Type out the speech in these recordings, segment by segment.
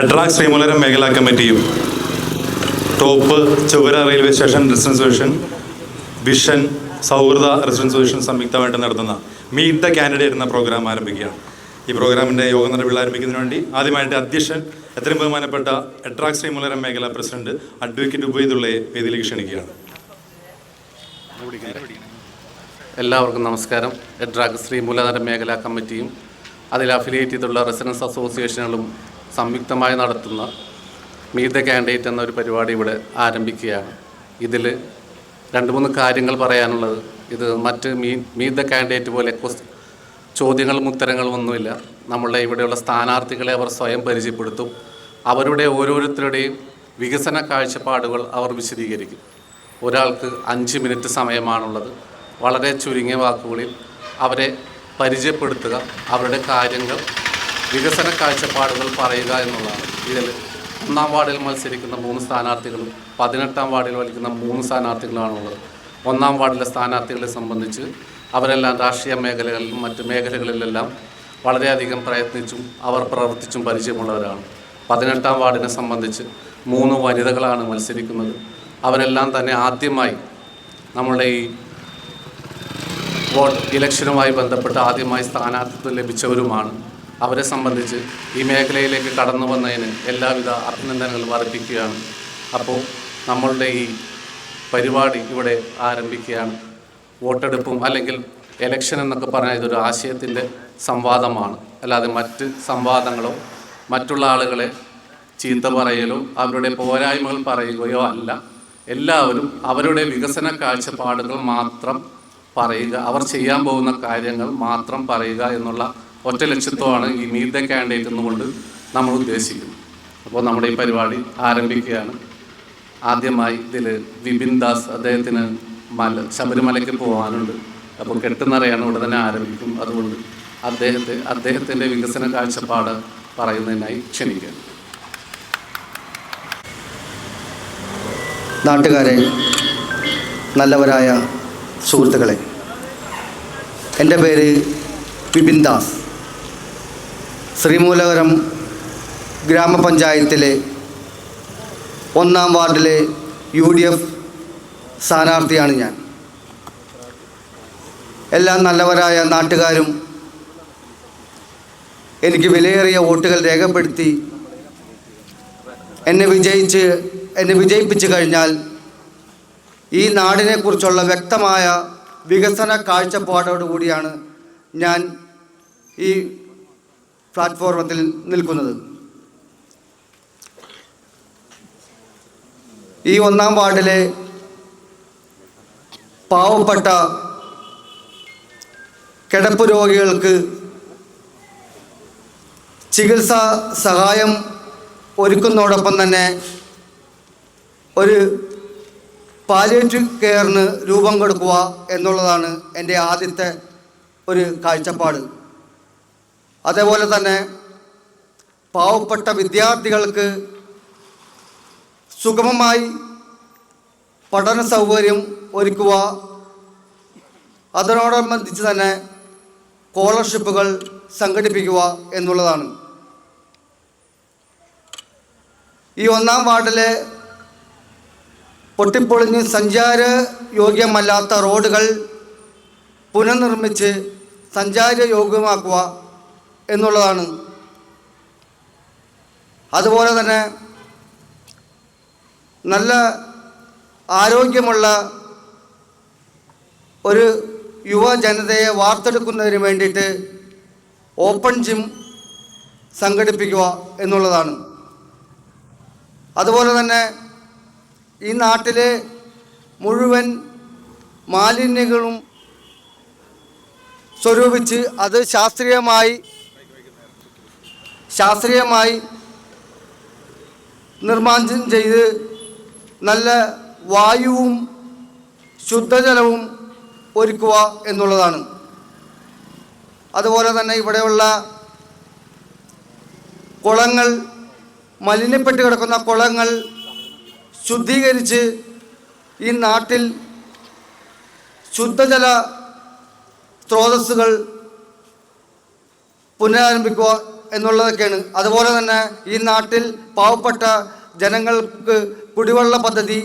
EDRAC ശ്രീമൂലരം മേഖലാ കമ്മിറ്റിയും top Chowara railway station residents division vision സൗഹൃദ റെസിഡൻസ് ഡിവിഷൻ സംയുക്തമായിട്ട് നടത്തുന്ന മീറ്റ് ദ കാൻഡിഡേറ്റ് എന്ന പ്രോഗ്രാം ആരംഭിക്കുകയാണ്. ഈ പ്രോഗ്രാമിന്റെ യോഗ നടപടികൾ ആരംഭിക്കുന്നതിന് വേണ്ടി ആദ്യമായിട്ട് അധ്യക്ഷൻ എത്രയും ബഹുമാനപ്പെട്ട എഡ്രാക് ശ്രീമൂലരം മേഖലാ പ്രസിഡന്റ് അഡ്വക്കേറ്റ് ഉബൈദുള്ളയെ വേദിയിലേക്ക് ക്ഷണിക്കുകയാണ്. എല്ലാവർക്കും നമസ്കാരം. എഡ്രാഗ് ശ്രീ മൂലധര മേഖലാ കമ്മിറ്റിയും അതിൽ അഫിലിയേറ്റ് ചെയ്തുള്ള റെസിഡൻസ് അസോസിയേഷനുകളും സംയുക്തമായി നടത്തുന്ന മീറ്റ് ദ കാൻഡിഡേറ്റ് എന്നൊരു പരിപാടി ഇവിടെ ആരംഭിക്കുകയാണ്. ഇതിൽ രണ്ട് മൂന്ന് കാര്യങ്ങൾ പറയാനുള്ളത്. ഇത് മറ്റ് മീ മീറ്റ് ദ കാൻഡിഡേറ്റ് പോലെ ചോദ്യങ്ങളും ഉത്തരങ്ങളും ഒന്നുമില്ല. നമ്മളുടെ ഇവിടെയുള്ള സ്ഥാനാർത്ഥികളെ അവർ സ്വയം പരിചയപ്പെടുത്തും. അവരുടെ ഓരോരുത്തരുടെയും വികസന കാഴ്ചപ്പാടുകൾ അവർ വിശദീകരിക്കും. ഒരാൾക്ക് അഞ്ച് മിനിറ്റ് സമയമാണുള്ളത്. വളരെ ചുരുങ്ങിയ വാക്കുകളിൽ അവരെ പരിചയപ്പെടുത്തുക അവരുടെ കാര്യങ്ങൾ വികസന കാഴ്ചപ്പാടുകൾ പറയുക എന്നുള്ളതാണ്. ഇതിൽ ഒന്നാം വാർഡിൽ മത്സരിക്കുന്ന മൂന്ന് സ്ഥാനാർത്ഥികളും പതിനെട്ടാം വാർഡിൽ വലിക്കുന്ന മൂന്ന് സ്ഥാനാർത്ഥികളാണുള്ളത്. ഒന്നാം വാർഡിലെ സ്ഥാനാർത്ഥികളെ സംബന്ധിച്ച് അവരെല്ലാം രാഷ്ട്രീയ മേഖലകളിലും മറ്റ് മേഖലകളിലെല്ലാം വളരെയധികം പ്രയത്നിച്ചും അവർ പ്രവർത്തിച്ചും പരിചയമുള്ളവരാണ്. പതിനെട്ടാം വാർഡിനെ സംബന്ധിച്ച് മൂന്ന് വനിതകളാണ് മത്സരിക്കുന്നത്. അവരെല്ലാം തന്നെ ആദ്യമായി നമ്മളുടെ ഈ വോട്ട് ഇലക്ഷനുമായി ബന്ധപ്പെട്ട് ആദ്യമായി സ്ഥാനാർത്ഥിത്വം ലഭിച്ചവരുമാണ് അവരെ സംബന്ധിച്ച് ഈ മേഖലയിലേക്ക് കടന്നു വന്നതിന് എല്ലാവിധ അഭിനന്ദനങ്ങളും അർപ്പിക്കുകയാണ്. അപ്പോൾ നമ്മളുടെ ഈ പരിപാടി ഇവിടെ ആരംഭിക്കുകയാണ്. വോട്ടെടുപ്പും അല്ലെങ്കിൽ എലക്ഷൻ എന്നൊക്കെ പറഞ്ഞാൽ ഇതൊരു ആശയത്തിന്റെ സംവാദമാണ്. അല്ലാതെ മറ്റ് സംവാദങ്ങളോ മറ്റുള്ള ആളുകളെ ചീത്ത പറയലോ അവരുടെ പോരായ്മകൾ പറയുകയോ അല്ല. എല്ലാവരും അവരുടെ വികസന കാഴ്ചപ്പാടുകൾ മാത്രം പറയുക അവർ ചെയ്യാൻ പോകുന്ന കാര്യങ്ങൾ മാത്രം പറയുക എന്നുള്ള ഒറ്റ ലക്ഷ്യത്വമാണ് ഈ മീറ്റ് ദ കാൻഡിഡേറ്റ് എന്നുകൊണ്ട് നമ്മൾ ഉദ്ദേശിക്കുന്നത്. അപ്പോൾ നമ്മുടെ ഈ പരിപാടി ആരംഭിക്കുകയാണ്. ആദ്യമായി ഇതിൽ വിപിൻ ദാസ് അദ്ദേഹത്തിന് മല ശബരിമലയ്ക്ക് പോകാനുണ്ട്. അപ്പോൾ കെട്ടുന്നറയാണ് ഇവിടെ തന്നെ ആരംഭിക്കും. അതുകൊണ്ട് അദ്ദേഹത്തെ അദ്ദേഹത്തിന്റെ വികസന കാഴ്ചപ്പാട് പറയുന്നതിനായി ക്ഷണിക്കുകയാണ് നാട്ടുകാരെ നല്ലവരായ സുഹൃത്തുക്കളെ എന്റെ പേര് വിപിൻ ദാസ്. ശ്രീമൂലകരം ഗ്രാമപഞ്ചായത്തിലെ ഒന്നാം വാർഡിലെ യു ഡി എഫ് സ്ഥാനാർത്ഥിയാണ് ഞാൻ. എല്ലാ നല്ലവരായ നാട്ടുകാരും എനിക്ക് വിലയേറിയ വോട്ടുകൾ രേഖപ്പെടുത്തി എന്നെ വിജയിച്ച് എന്നെ വിജയിപ്പിച്ചു കഴിഞ്ഞാൽ ഈ നാടിനെക്കുറിച്ചുള്ള വ്യക്തമായ വികസന കാഴ്ചപ്പാടോടുകൂടിയാണ് ഞാൻ ഈ പ്ലാറ്റ്ഫോർമത്തിൽ നിൽക്കുന്നത്. ഈ ഒന്നാം വാർഡിലെ പാവപ്പെട്ട കിടപ്പ് രോഗികൾക്ക് ചികിത്സാ സഹായം ഒരുക്കുന്നതോടൊപ്പം തന്നെ ഒരു പാലിയേറ്റീവ് കെയറിന് രൂപം കൊടുക്കുക എന്നുള്ളതാണ് എന്റെ ആദ്യത്തെ ഒരു കാഴ്ചപ്പാട്. അതേപോലെ തന്നെ പാവപ്പെട്ട വിദ്യാർത്ഥികൾക്ക് സുഗമമായി പഠന സൗകര്യം ഒരുക്കുക. അതിനോടനുബന്ധിച്ച് തന്നെ സ്കോളർഷിപ്പുകൾ സംഘടിപ്പിക്കുക എന്നുള്ളതാണ്. ഈ ഒന്നാം വാർഡിലെ പൊട്ടിപ്പൊളിഞ്ഞ് സഞ്ചാര യോഗ്യമല്ലാത്ത റോഡുകൾ പുനർനിർമ്മിച്ച് സഞ്ചാര യോഗ്യമാക്കുക എന്നുള്ളതാണ്. അതുപോലെ തന്നെ നല്ല ആരോഗ്യമുള്ള ഒരു യുവജനതയെ വാർത്തെടുക്കുന്നതിന് വേണ്ടിയിട്ട് ഓപ്പൺ ജിം സംഘടിപ്പിക്കുക എന്നുള്ളതാണ്. അതുപോലെ തന്നെ ഈ നാട്ടിലെ മുഴുവൻ മാലിന്യങ്ങളും സ്വരൂപിച്ച് അത് ശാസ്ത്രീയമായി ശാസ്ത്രീയമായി നിർമ്മാർജനം ചെയ്ത് നല്ല വായുവും ശുദ്ധജലവും ഒരുക്കുക എന്നുള്ളതാണ്. അതുപോലെ തന്നെ ഇവിടെയുള്ള കുളങ്ങൾ മലിനപ്പെട്ട് കിടക്കുന്ന കുളങ്ങൾ ശുദ്ധീകരിച്ച് ഈ നാട്ടിൽ ശുദ്ധജല സ്രോതസ്സുകൾ പുനരാരംഭിക്കുക എന്നുള്ളതൊക്കെയാണ്. അതുപോലെ തന്നെ ഈ നാട്ടിൽ പാവപ്പെട്ട ജനങ്ങൾക്ക് കുടിവെള്ള പദ്ധതി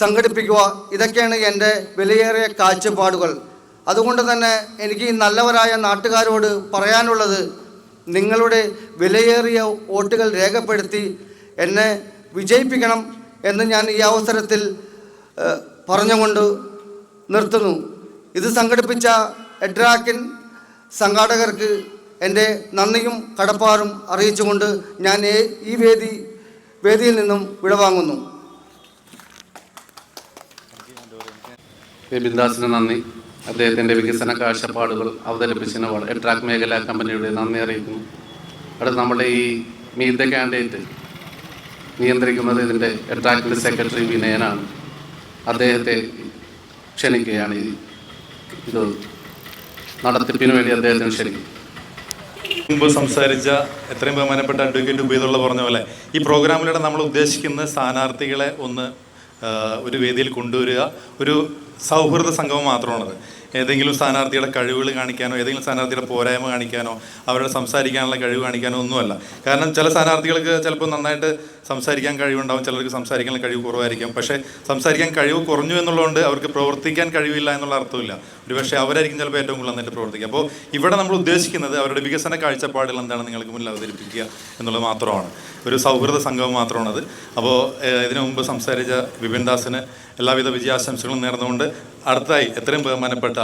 സംഘടിപ്പിക്കുക ഇതൊക്കെയാണ് എന്റെ വിലയേറിയ കാഴ്ചപ്പാടുകൾ. അതുകൊണ്ട് തന്നെ എനിക്ക് നല്ലവരായ നാട്ടുകാരോട് പറയാനുള്ളത് നിങ്ങളുടെ വിലയേറിയ വോട്ടുകൾ രേഖപ്പെടുത്തി എന്നെ വിജയിപ്പിക്കണം എന്ന് ഞാൻ ഈ അവസരത്തിൽ പറഞ്ഞുകൊണ്ട് നിർത്തുന്നു. ഇത് സംഘടിപ്പിച്ച എഡ്രാക്കിൻ സംഘാടകർക്ക് എന്റെ നന്ദിയും കടപ്പാടും അറിയിച്ചുകൊണ്ട് ഞാൻ ഈ- വേദി വേദിയിൽ നിന്നും വിടവാങ്ങുന്നു. ബിന്ദാസിന് നന്ദി. അദ്ദേഹത്തിന്റെ വികസന കാഴ്ചപ്പാടുകൾ അവതരിപ്പിച്ചതിന് വളരെ ട്രാക്ക് മേഖല കമ്പനിയുടെ നന്ദി അറിയിക്കുന്നു. അവിടെ നമ്മുടെ ഈ മീറ്റ് ദ കാൻഡിഡേറ്റ് നിയന്ത്രിക്കുന്നത് ഇതിന്റെ ട്രാക്കിന്റെ സെക്രട്ടറി വിനയനാണ്. അദ്ദേഹത്തെ ക്ഷണിക്കുകയാണ് ഇത് നടത്തിപ്പിന് വേണ്ടി അദ്ദേഹത്തിന് ക്ഷണിക്കും മുമ്പ് സംസാരിച്ച എത്രയും ബഹുമാനപ്പെട്ട അഡ്വക്കേറ്റ് ഉപയോഗമുള്ള പറഞ്ഞ പോലെ ഈ പ്രോഗ്രാമിലൂടെ നമ്മൾ ഉദ്ദേശിക്കുന്ന സ്ഥാനാർത്ഥികളെ ഒന്ന് ഒരു വേദിയിൽ കൊണ്ടുവരിക ഒരു സൗഹൃദ സംഗമം മാത്രമാണത്. ഏതെങ്കിലും സ്ഥാനാർത്ഥിയുടെ കഴിവുകൾ കാണിക്കാനോ ഏതെങ്കിലും സ്ഥാനാർത്ഥിയുടെ പോരായ്മ കാണിക്കാനോ അവരുടെ സംസാരിക്കാനുള്ള കഴിവ് കാണിക്കാനോ ഒന്നുമല്ല. കാരണം ചില സ്ഥാനാർത്ഥികൾക്ക് ചിലപ്പോൾ നന്നായിട്ട് സംസാരിക്കാൻ കഴിവുണ്ടാവും ചിലർക്ക് സംസാരിക്കാനുള്ള കഴിവ് കുറവായിരിക്കും. പക്ഷേ സംസാരിക്കാൻ കഴിവ് കുറഞ്ഞു എന്നുള്ളതുകൊണ്ട് അവർക്ക് പ്രവർത്തിക്കാൻ കഴിവില്ല എന്നുള്ള അർത്ഥമില്ല ഒരു പക്ഷേ അവരായിരിക്കും ചിലപ്പോൾ ഏറ്റവും കൂടുതൽ നന്നായിട്ട് പ്രവർത്തിക്കുക. അപ്പോൾ ഇവിടെ നമ്മൾ ഉദ്ദേശിക്കുന്നത് അവരുടെ വികസന കാഴ്ചപ്പാടുകൾ എന്താണ് നിങ്ങൾക്ക് മുന്നിൽ അവതരിപ്പിക്കുക എന്നുള്ളത് മാത്രമാണ്. ഒരു സൗഹൃദ സംഘം മാത്രമാണത്. അപ്പോൾ ഇതിനു മുമ്പ് സംസാരിച്ച വിപിൻ ദാസിന് എല്ലാവിധ വിജയാശംസകളും നേർന്നുകൊണ്ട് അടുത്തായി എത്രയും ബഹുമാനപ്പെട്ട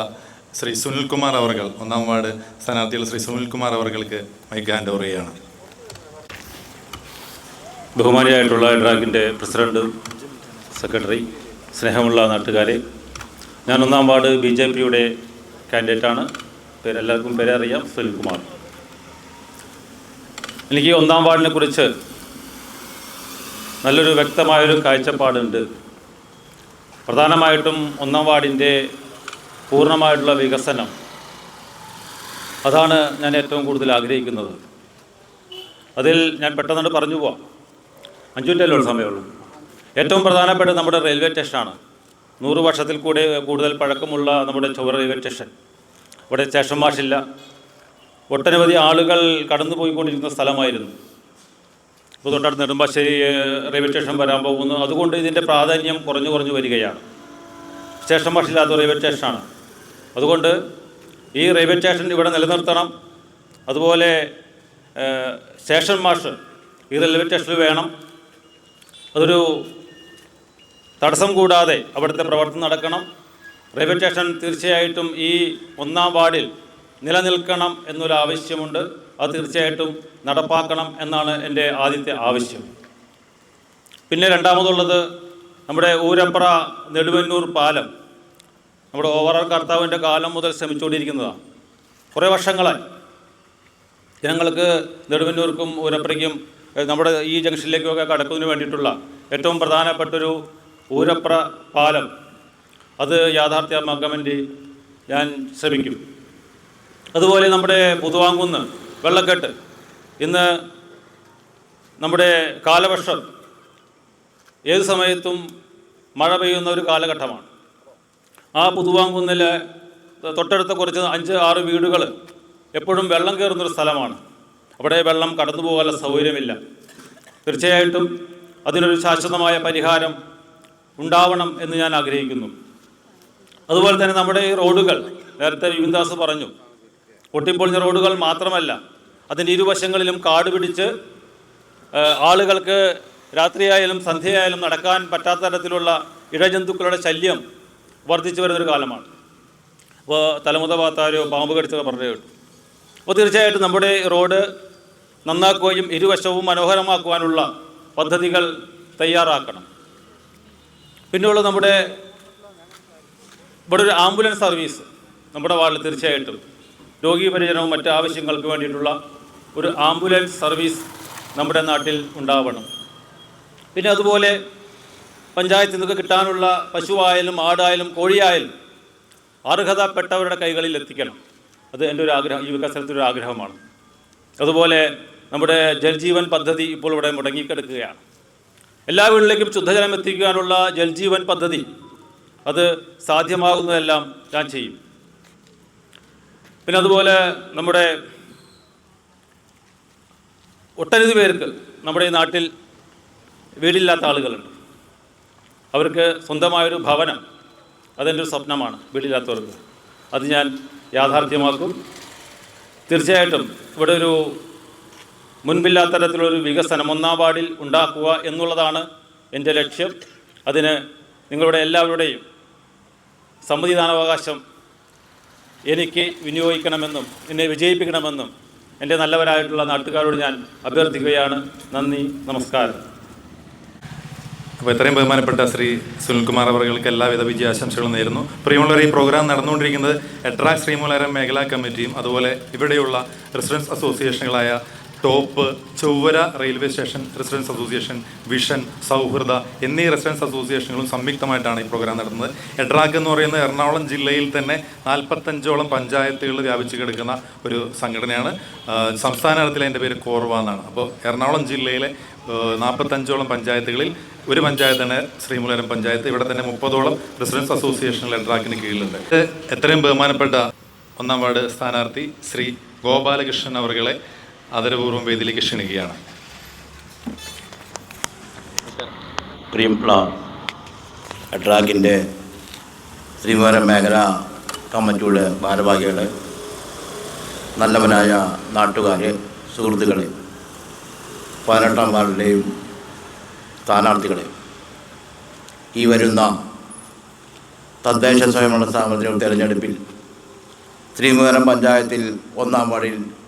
ശ്രീ സുനിൽകുമാർ അവർകൾ ഒന്നാം വാർഡ് സ്ഥാനാർത്ഥികൾ ശ്രീ സുനിൽകുമാർ അവർകൾക്ക് മൈക്ക് ഹാൻഡ് ഓവർ ചെയ്യുകയാണ്. ബഹുമാനിയായിട്ടുള്ള ഡ്രാഗിന്റെ പ്രസിഡന്റ് സെക്രട്ടറി സ്നേഹമുള്ള നാട്ടുകാരെ ഞാൻ ഒന്നാം വാർഡ് ബി ജെ പിയുടെ കാൻഡിഡേറ്റാണ് പേര് എല്ലാവർക്കും പേരെ അറിയാം സുനിൽകുമാർ. എനിക്ക് ഒന്നാം വാർഡിനെ കുറിച്ച് നല്ലൊരു വ്യക്തമായൊരു കാഴ്ചപ്പാടുണ്ട്. പ്രധാനമായിട്ടും ഒന്നാം വാർഡിന്റെ പൂർണമായിട്ടുള്ള വികസനം. അതാണ് ഞാൻ ഏറ്റവും കൂടുതൽ ആഗ്രഹിക്കുന്നത്. അതിൽ ഞാൻ പെട്ടെന്ന് പറഞ്ഞു പോവാം. അഞ്ചു മിനിറ്റല്ലേ സമയമുള്ളൂ ഏറ്റവും പ്രധാനപ്പെട്ട നമ്മുടെ റെയിൽവേ സ്റ്റേഷനാണ്. നൂറ് വർഷത്തിൽ കൂടെ കൂടുതൽ പഴക്കമുള്ള നമ്മുടെ ചുവർ റെയിൽവേ സ്റ്റേഷൻ. ഇവിടെ സ്റ്റേഷൻ മാഷില്ല. ഒട്ടനവധി ആളുകൾ കടന്നു പോയിക്കൊണ്ടിരിക്കുന്ന സ്ഥലമായിരുന്നു. ഇപ്പോൾ നെടുമ്പാശ്ശേരി റെയിൽവേ സ്റ്റേഷൻ വരാൻ പോകുന്നു. അതുകൊണ്ട് ഇതിന്റെ പ്രാധാന്യം കുറഞ്ഞു കുറഞ്ഞു വരികയാണ്. സ്റ്റേഷൻ മാഷില്ലാത്ത റെയിൽവേ സ്റ്റേഷനാണ്. അതുകൊണ്ട് ഈ റെയിൽവേ സ്റ്റേഷൻ ഇവിടെ നിലനിർത്തണം. അതുപോലെ സ്റ്റേഷൻ മാഷ് ഈ റെയിൽവേ സ്റ്റേഷനിൽ വേണം. അതൊരു തടസ്സം കൂടാതെ അവിടുത്തെ പ്രവർത്തനം നടക്കണം. റെയിൽവേ സ്റ്റേഷൻ തീർച്ചയായിട്ടും ഈ ഒന്നാം വാർഡിൽ നിലനിൽക്കണം എന്നൊരു ആവശ്യമുണ്ട്. അത് തീർച്ചയായിട്ടും നടപ്പാക്കണം എന്നാണ് എന്റെ ആദ്യത്തെ ആവശ്യം. പിന്നെ രണ്ടാമതുള്ളത് നമ്മുടെ ഊരപ്പറ നെടുവന്നൂർ പാലം. നമ്മുടെ ഓവറാൾ കർത്താവിന്റെ കാലം മുതൽ ശ്രമിച്ചുകൊണ്ടിരിക്കുന്നതാണ്. കുറേ വർഷങ്ങളായി. ജനങ്ങൾക്ക് നെടുവന്നൂർക്കും ഊരപ്രയ്ക്കും നമ്മുടെ ഈ ജംഗ്ഷനിലേക്കൊക്കെ കടക്കുന്നതിന് വേണ്ടിയിട്ടുള്ള ഏറ്റവും പ്രധാനപ്പെട്ടൊരു ഊരപ്ര പാലം. അത് യാഥാർത്ഥ്യമാക്കാൻ വേണ്ടി ഞാൻ ശ്രമിക്കും. അതുപോലെ നമ്മുടെ പുതുവാങ്കുന്ന് വെള്ളക്കെട്ട്. ഇന്ന് നമ്മുടെ കാലവർഷം ഏത് സമയത്തും മഴ പെയ്യുന്ന ഒരു കാലഘട്ടമാണ്. ആ പുതുവാങ്കുന്നിൽ തൊട്ടടുത്ത കുറച്ച് അഞ്ച് ആറ് വീടുകൾ എപ്പോഴും വെള്ളം കയറുന്നൊരു സ്ഥലമാണ്. അവിടെ വെള്ളം കടന്നു പോകാനുള്ള സൗകര്യമില്ല. തീർച്ചയായിട്ടും അതിനൊരു ശാശ്വതമായ പരിഹാരം ഉണ്ടാവണം എന്ന് ഞാൻ ആഗ്രഹിക്കുന്നു. അതുപോലെ തന്നെ നമ്മുടെ ഈ റോഡുകൾ നേരത്തെ വിപിൻദാസ് പറഞ്ഞു പൊട്ടിപ്പൊളിഞ്ഞ റോഡുകൾ മാത്രമല്ല അതിന്റെ ഇരുവശങ്ങളിലും കാട് പിടിച്ച് ആളുകൾക്ക് രാത്രിയായാലും സന്ധ്യയായാലും നടക്കാൻ പറ്റാത്ത തരത്തിലുള്ള ഇഴജന്തുക്കളുടെ ശല്യം വർദ്ധിച്ചു വരുന്നൊരു കാലമാണ്. അപ്പോൾ തലമുത ഭാഗത്താരോ പാമ്പ് കടിച്ചൊക്കെ പറഞ്ഞു കേട്ടു. അപ്പോൾ തീർച്ചയായിട്ടും നമ്മുടെ റോഡ് നന്നാക്കുകയും ഇരുവശവും മനോഹരമാക്കുവാനുള്ള പദ്ധതികൾ തയ്യാറാക്കണം. പിന്നെയുള്ള നമ്മുടെ ഇവിടെ ഒരു ആംബുലൻസ് സർവീസ് നമ്മുടെ വാർഡിൽ തീർച്ചയായിട്ടും രോഗീ പരിചരണവും മറ്റ് ആവശ്യങ്ങൾക്ക് വേണ്ടിയിട്ടുള്ള ഒരു ആംബുലൻസ് സർവീസ് നമ്മുടെ നാട്ടിൽ ഉണ്ടാവണം. പിന്നെ അതുപോലെ പഞ്ചായത്തിൽ നിന്നൊക്കെ കിട്ടാനുള്ള പശുവായാലും ആടായാലും കോഴിയായാലും അർഹതപ്പെട്ടവരുടെ കൈകളിൽ എത്തിക്കണം. അത് എന്റെ ഒരു ആഗ്രഹം ഈ വികസനത്തിന്റെ ഒരു ആഗ്രഹമാണ്. അതുപോലെ നമ്മുടെ ജൽജീവൻ പദ്ധതി ഇപ്പോൾ ഇവിടെ മുടങ്ങിക്കിടക്കുകയാണ്. എല്ലാ വീട്ടിലേക്കും ശുദ്ധജലം എത്തിക്കാനുള്ള ജൽജീവൻ പദ്ധതി അത് സാധ്യമാകുന്നതെല്ലാം ഞാൻ ചെയ്യും. പിന്നെ അതുപോലെ നമ്മുടെ ഒട്ടനവധി പേർക്ക് നമ്മുടെ ഈ നാട്ടിൽ വീടില്ലാത്ത ആളുകളുണ്ട്. അവർക്ക് സ്വന്തമായൊരു ഭവനം അതെന്റെ ഒരു സ്വപ്നമാണ് വീടില്ലാത്തവർക്ക്. അത് ഞാൻ യാഥാർത്ഥ്യമാക്കും. തീർച്ചയായിട്ടും ഇവിടെ ഒരു മുൻപില്ലാത്ത തരത്തിലൊരു വികസനം ഒന്നാം വാർഡിൽ ഉണ്ടാക്കുക എന്നുള്ളതാണ് എന്റെ ലക്ഷ്യം. അതിന് നിങ്ങളുടെ എല്ലാവരുടെയും സമ്മതിദാനാവകാശം എനിക്ക് വിനിയോഗിക്കണമെന്നും എന്നെ വിജയിപ്പിക്കണമെന്നും എന്റെ നല്ലവരായിട്ടുള്ള നാട്ടുകാരോട് ഞാൻ അഭ്യർത്ഥിക്കുകയാണ്. നന്ദി നമസ്കാരം. അപ്പോൾ ഇത്രയും ബഹുമാനപ്പെട്ട ശ്രീ സുനിൽകുമാർ അവർക്ക് എല്ലാവിധ വിജയാശംസകളും നേരുന്നു. പ്രിയമുള്ളവർ ഈ പ്രോഗ്രാം നടന്നുകൊണ്ടിരിക്കുന്നത് എട്രാക് ശ്രീമൂലരം മേഖലാ കമ്മിറ്റിയും അതുപോലെ ഇവിടെയുള്ള residence അസോസിയേഷനുകളായ top Chowara railway station residents association vision സൗഹൃദ എന്നീ റെസിഡൻസ് അസോസിയേഷനുകളും സംയുക്തമായിട്ടാണ് ഈ പ്രോഗ്രാം നടത്തുന്നത്. എഡ്രാക്ക് എന്ന് പറയുന്നത് എറണാകുളം ജില്ലയിൽ തന്നെ നാൽപ്പത്തഞ്ചോളം പഞ്ചായത്തുകൾ വ്യാപിച്ച് കിടക്കുന്ന ഒരു സംഘടനയാണ്. സംസ്ഥാന തലത്തിൽ അതിന്റെ പേര് കോർവ എന്നാണ്. അപ്പോൾ എറണാകുളം ജില്ലയിലെ നാൽപ്പത്തഞ്ചോളം പഞ്ചായത്തുകളിൽ ഒരു പഞ്ചായത്താണ് ശ്രീമൂലരം പഞ്ചായത്ത്. ഇവിടെ തന്നെ മുപ്പതോളം റെസിഡൻസ് അസോസിയേഷനുകൾ എഡ്രാക്കിന് കീഴിലുണ്ട്. എത്രയും ബഹുമാനപ്പെട്ട ഒന്നാം വാർഡ് സ്ഥാനാർത്ഥി ശ്രീ ഗോപാലകൃഷ്ണൻ അവർകളെ ആദരപൂർവം വേദിയിലേക്ക് ക്ഷണിക്കുകയാണ്. പ്രിയമുള്ള ശ്രീമൂലം മേഖല കമ്മിറ്റിയുടെ ഭാരവാഹികളെ നല്ലവനായ നാട്ടുകാരെ സുഹൃത്തുക്കളെ പതിനെട്ടാം വാർഡിലെയും സ്ഥാനാർത്ഥികളെ. ഈ വരുന്ന തദ്ദേശ സ്വയംഭരണ സ്ഥാപനത്തിനും തെരഞ്ഞെടുപ്പിൽ ശ്രീമുഖരം പഞ്ചായത്തിൽ ഒന്നാം വാർഡിൽ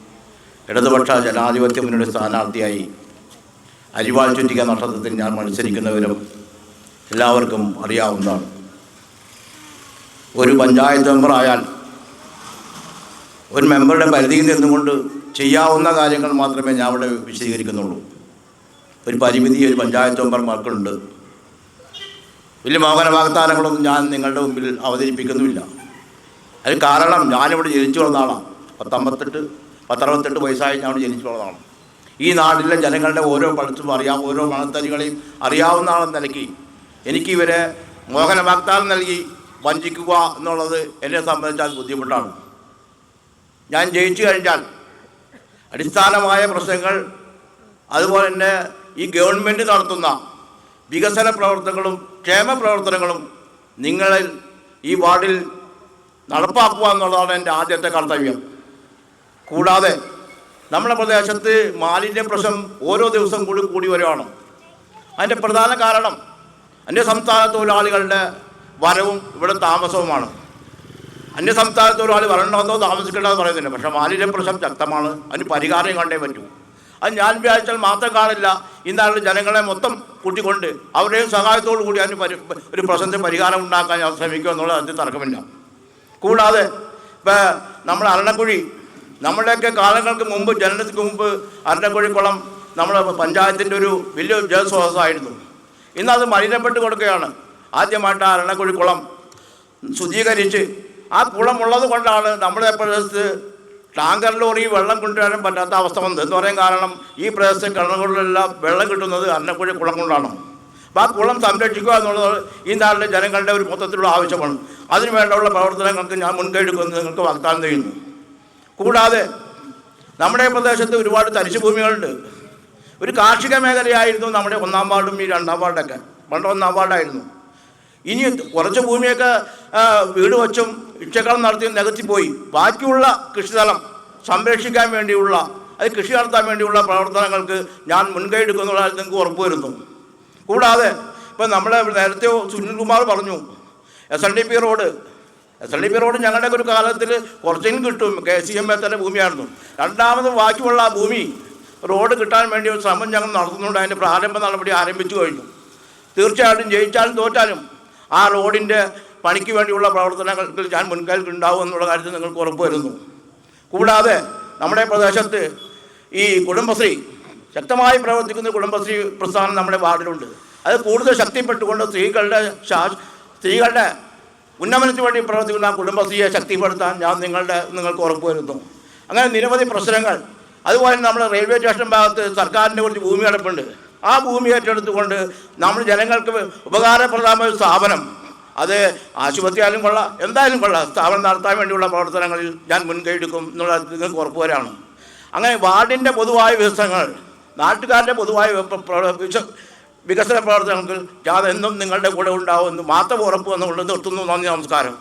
ഇടതുപക്ഷ ജനാധിപത്യ മുന്നണി സ്ഥാനാർത്ഥിയായി അരിവാൾ ചുറ്റിക നക്ഷത്രത്തിൽ ഞാൻ മത്സരിക്കുന്നവരും എല്ലാവർക്കും അറിയാവുന്നതാണ്. ഒരു പഞ്ചായത്ത് മെമ്പറായാൽ ഒരു മെമ്പറുടെ പരിധിയിൽ നിന്നുകൊണ്ട് ചെയ്യാവുന്ന കാര്യങ്ങൾ മാത്രമേ ഞാൻ അവിടെ വിശദീകരിക്കുന്നുള്ളൂ. ഒരു പരിമിതി ഒരു പഞ്ചായത്ത് മെമ്പർമാർക്കുണ്ട് വലിയ മോഹന വാഗ്ദാനങ്ങളൊന്നും ഞാൻ നിങ്ങളുടെ മുമ്പിൽ അവതരിപ്പിക്കുന്നുമില്ല. അതിന് കാരണം ഞാനിവിടെ ജനിച്ചു വന്ന ആളാണ്. പത്തമ്പത്തെട്ട് പത്തറുപത്തെട്ട് വയസ്സായി ഞാൻ ജനിച്ചു ഈ നാട്ടിലെ ജനങ്ങളുടെ ഓരോ പഴുത്തും അറിയാം ഓരോ മണത്തരികളെയും അറിയാവുന്ന ആളെന്ന നിലയ്ക്ക് എനിക്ക് ഇവരെ മോഹന വാഗ്ദാനം നൽകി വഞ്ചിക്കുക എന്നുള്ളത് എന്നെ സംബന്ധിച്ചാൽ ബുദ്ധിമുട്ടാണ്. ഞാൻ ജയിച്ചു കഴിഞ്ഞാൽ അടിസ്ഥാനമായ പ്രശ്നങ്ങൾ അതുപോലെ തന്നെ ഈ ഗവൺമെന്റ് നടത്തുന്ന വികസന പ്രവർത്തനങ്ങളും ക്ഷേമ പ്രവർത്തനങ്ങളും നിങ്ങളിൽ ഈ വാർഡിൽ നടപ്പാക്കുക എന്നുള്ളതാണ് എന്റെ ആദ്യത്തെ കർത്തവ്യം. കൂടാതെ നമ്മുടെ പ്രദേശത്ത് മാലിന്യ പ്രശ്നം ഓരോ ദിവസം കൂടി കൂടി വരികയാണ്. അതിന്റെ പ്രധാന കാരണം അന്യസംസ്ഥാന തൊഴിലാളികളുടെ വരവും ഇവിടെ താമസവുമാണ്. അന്യസംസ്ഥാന തൊഴിലാളി വരണമെന്നോ താമസിക്കേണ്ടതെന്ന് പറയുന്നില്ല. പക്ഷേ മാലിന്യ പ്രശ്നം ശക്തമാണ്. അതിന് പരിഹാരം കണ്ടേ പറ്റൂ. അത് ഞാൻ വിചാരിച്ചാൽ മാത്രം കാണില്ല. ഇന്നാളുടെ ജനങ്ങളെ മൊത്തം കൂട്ടിക്കൊണ്ട് അവരുടെയും സഹായത്തോടു കൂടി അതിന് പരി ഒരു പ്രശ്നത്തിന് പരിഹാരം ഉണ്ടാക്കാൻ ഞാൻ ശ്രമിക്കുമെന്നുള്ളത് അതിന് തർക്കമില്ല. കൂടാതെ ഇപ്പം നമ്മൾ അരണക്കുഴി നമ്മുടെയൊക്കെ കാലങ്ങൾക്ക് മുമ്പ് ജനനത്തിന് മുമ്പ് അരണക്കുഴിക്കുളം നമ്മുടെ പഞ്ചായത്തിന്റെ ഒരു വലിയ ജലസ്രോതസ്സായിരുന്നു ഇന്നത് മലിനപ്പെട്ട് കൊടുക്കുകയാണ്. ആദ്യമായിട്ട് ആ അരണക്കുഴിക്കുളം ശുദ്ധീകരിച്ച് ആ കുളം ഉള്ളത് കൊണ്ടാണ് നമ്മുടെ പ്രദേശത്ത് ടാങ്കർ ലോറി വെള്ളം കൊണ്ടുവരാൻ പറ്റാത്ത അവസ്ഥ വന്നത്. എന്ന് പറയാൻ കാരണം ഈ പ്രദേശത്തെ കിണറുകളിലെല്ലാം വെള്ളം കിട്ടുന്നത് അന്നക്കുഴി കുളം കൊണ്ടാണ്. അപ്പോൾ ആ കുളം സംരക്ഷിക്കുക എന്നുള്ളത് ഈ നാട്ടിലെ ജനങ്ങളുടെ ഒരു മൊത്തത്തിലുള്ള ആവശ്യമാണ്. അതിനു വേണ്ടിയുള്ള പ്രവർത്തനങ്ങൾക്ക് ഞാൻ മുൻകൈ എടുക്കുമെന്ന് നിങ്ങൾക്ക് വാഗ്ദാനം ചെയ്യുന്നു. കൂടാതെ നമ്മുടെ പ്രദേശത്ത് ഒരുപാട് തരിശു ഭൂമികളുണ്ട്. ഒരു കാർഷിക മേഖലയായിരുന്നു നമ്മുടെ ഒന്നാം വാർഡും ഈ രണ്ടാം വാർഡൊക്കെ. പണ്ട് ഒന്നാം വാർഡായിരുന്നു. ഇനി കുറച്ച് ഭൂമിയൊക്കെ വീട് വച്ചും ഇക്ഷക്കളം നടത്തി നികത്തിപ്പോയി. ബാക്കിയുള്ള കൃഷിസ്ഥലം സംരക്ഷിക്കാൻ വേണ്ടിയുള്ള അത് കൃഷി നടത്താൻ വേണ്ടിയുള്ള പ്രവർത്തനങ്ങൾക്ക് ഞാൻ മുൻകൈ എടുക്കുന്നുള്ള നിങ്ങൾക്ക് ഉറപ്പ് വരുന്നു. കൂടാതെ ഇപ്പം നമ്മളെ നേരത്തെ സുനിൽകുമാർ പറഞ്ഞു S N D P road S L D P road ഞങ്ങളുടെ ഒരു കാലത്തിൽ കുറച്ചെങ്കിലും കിട്ടും. കെ സി എം എത്തന്റെ ഭൂമിയായിരുന്നു. രണ്ടാമത് ബാക്കിയുള്ള ആ ഭൂമി റോഡ് കിട്ടാൻ വേണ്ടി ഒരു ശ്രമം ഞങ്ങൾ നടത്തുന്നുണ്ട്. അതിന്റെ പ്രാരംഭ നടപടി ആരംഭിച്ചു കഴിഞ്ഞു. തീർച്ചയായിട്ടും ജയിച്ചാലും തോറ്റാലും ആ റോഡിന്റെ പണിക്ക് വേണ്ടിയുള്ള പ്രവർത്തനങ്ങൾക്ക് ഞാൻ മുൻകൈ ഉണ്ടാവും എന്നുള്ള കാര്യത്തിൽ നിങ്ങൾക്ക് ഉറപ്പ് വരുന്നു. കൂടാതെ നമ്മുടെ പ്രദേശത്ത് ഈ കുടുംബശ്രീ ശക്തമായി പ്രവർത്തിക്കുന്ന കുടുംബശ്രീ പ്രസ്ഥാനം നമ്മുടെ വാർഡിലുണ്ട്. അത് കൂടുതൽ ശക്തിപ്പെട്ടുകൊണ്ട് സ്ത്രീകളുടെ സ്ത്രീകളുടെ ഉന്നമനത്തിന് വേണ്ടി പ്രവർത്തിക്കുന്ന കുടുംബശ്രീയെ ശക്തിപ്പെടുത്താൻ ഞാൻ നിങ്ങളുടെ നിങ്ങൾക്ക് ഉറപ്പ് വരുന്നു അങ്ങനെ നിരവധി പ്രശ്നങ്ങൾ. അതുപോലെ നമ്മൾ റെയിൽവേ സ്റ്റേഷൻ ഭാഗത്ത് സർക്കാരിന്റെ കുറച്ച് ഭൂമി കിടപ്പുണ്ട് ആ ഭൂമി ഏറ്റെടുത്തുകൊണ്ട് നമ്മൾ ജനങ്ങൾക്ക് ഉപകാരപ്രദമായ ഒരു സ്ഥാപനം അത് ആശുപത്രി ആയാലും കൊള്ളാം എന്തായാലും കൊള്ളാം. സ്ഥാപനം നടത്താൻ വേണ്ടിയുള്ള പ്രവർത്തനങ്ങളിൽ ഞാൻ മുൻകൈ എടുക്കും എന്നുള്ള നിങ്ങൾക്ക് ഉറപ്പ് വരാണ് അങ്ങനെ വാർഡിന്റെ പൊതുവായ വികസനങ്ങൾ നാട്ടുകാരുടെ പൊതുവായ വികസന പ്രവർത്തനങ്ങൾക്ക് ഞാൻ എന്നും നിങ്ങളുടെ കൂടെ ഉണ്ടാവുമെന്ന് മാത്രം ഉറപ്പ് വന്നുകൊണ്ട് നിർത്തുന്നു. നന്ദി നമസ്കാരം.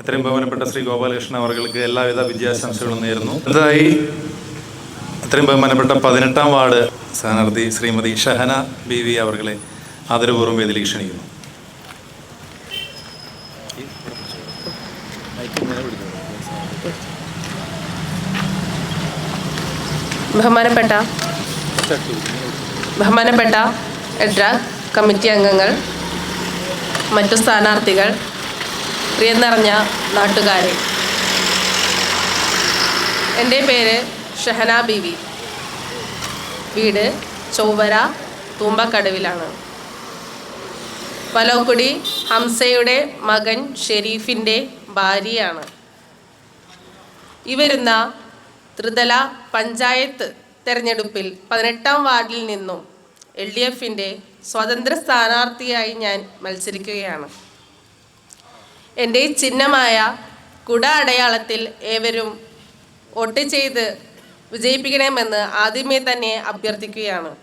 എത്രയും ബഹുമാനപ്പെട്ട ശ്രീ ഗോപാലകൃഷ്ണൻ അവർക്ക് എല്ലാവിധ വിദ്യാശംസകളും നേരുന്നു. അടുത്തതായി എത്രയും ബഹുമാനപ്പെട്ട പതിനെട്ടാം വാർഡ് സ്ഥാനാർത്ഥി ശ്രീമതി ഷഹന ബി വി അവർകളെ ആദരപൂർവം വേദിയിലേക്ക് ക്ഷണിക്കുന്നു. ബഹുമാനപ്പെട്ട ബഹുമാനപ്പെട്ട എഡ്ര കമ്മിറ്റി അംഗങ്ങൾ മറ്റു സ്ഥാനാർത്ഥികൾ പ്രിയം നിറഞ്ഞ നാട്ടുകാരെ. എന്റെ പേര് ഷഹന ബീവി. വീട് ചൊവ്വര തൂമ്പക്കടവിലാണ്. പലോക്കുടി ഹംസയുടെ മകൻ ഷെരീഫിന്റെ ഭാര്യയാണ്. ഈ വരുന്ന ത്രിതല പഞ്ചായത്ത് തെരഞ്ഞെടുപ്പിൽ പതിനെട്ടാം വാർഡിൽ നിന്നും എൽ ഡി എഫിന്റെ സ്വതന്ത്ര സ്ഥാനാർത്ഥിയായി ഞാൻ മത്സരിക്കുകയാണ്. എന്റെ ചിഹ്നമായ കുട അടയാളത്തിൽ ഏവരും വോട്ട് ചെയ്ത് വിജയിപ്പിക്കണമെന്ന് ആദ്യമേ തന്നെ അഭ്യർത്ഥിക്കുകയാണ്.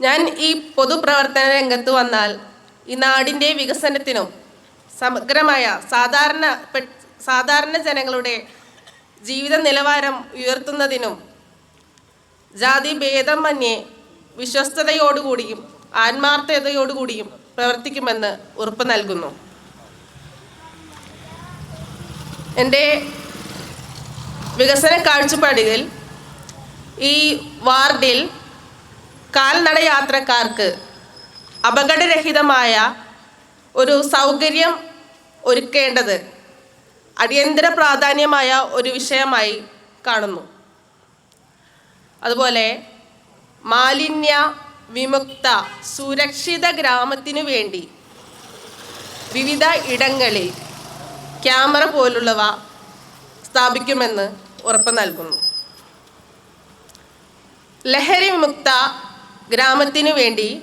ഞാൻ ഈ പൊതുപ്രവർത്തന രംഗത്ത് വന്നാൽ ഈ നാടിന്റെ വികസനത്തിനും സമഗ്രമായ സാധാരണ സാധാരണ ജനങ്ങളുടെ ജീവിത നിലവാരം ഉയർത്തുന്നതിനും ജാതി ഭേദം മന്യേ വിശ്വസ്തയോടുകൂടിയും ആത്മാർത്ഥതയോടുകൂടിയും പ്രവർത്തിക്കുമെന്ന് ഉറപ്പ് നൽകുന്നു. എന്റെ വികസന കാഴ്ചപ്പാടിൽ ഈ വാർഡിൽ കാൽനട യാത്രക്കാർക്ക് അപകടരഹിതമായ ഒരു സൗകര്യം ഒരുക്കേണ്ടത് അടിയന്തര പ്രാധാന്യമായ ഒരു വിഷയമായി കാണുന്നു. അതുപോലെ മാലിന്യ വിമുക്ത സുരക്ഷിത ഗ്രാമത്തിനു വേണ്ടി വിവിധ ഇടങ്ങളിൽ ക്യാമറ പോലുള്ളവ സ്ഥാപിക്കുമെന്ന് ഉറപ്പ് നൽകുന്നു. ലഹരി വിമുക്ത ഗ്രാമത്തിനു വേണ്ടി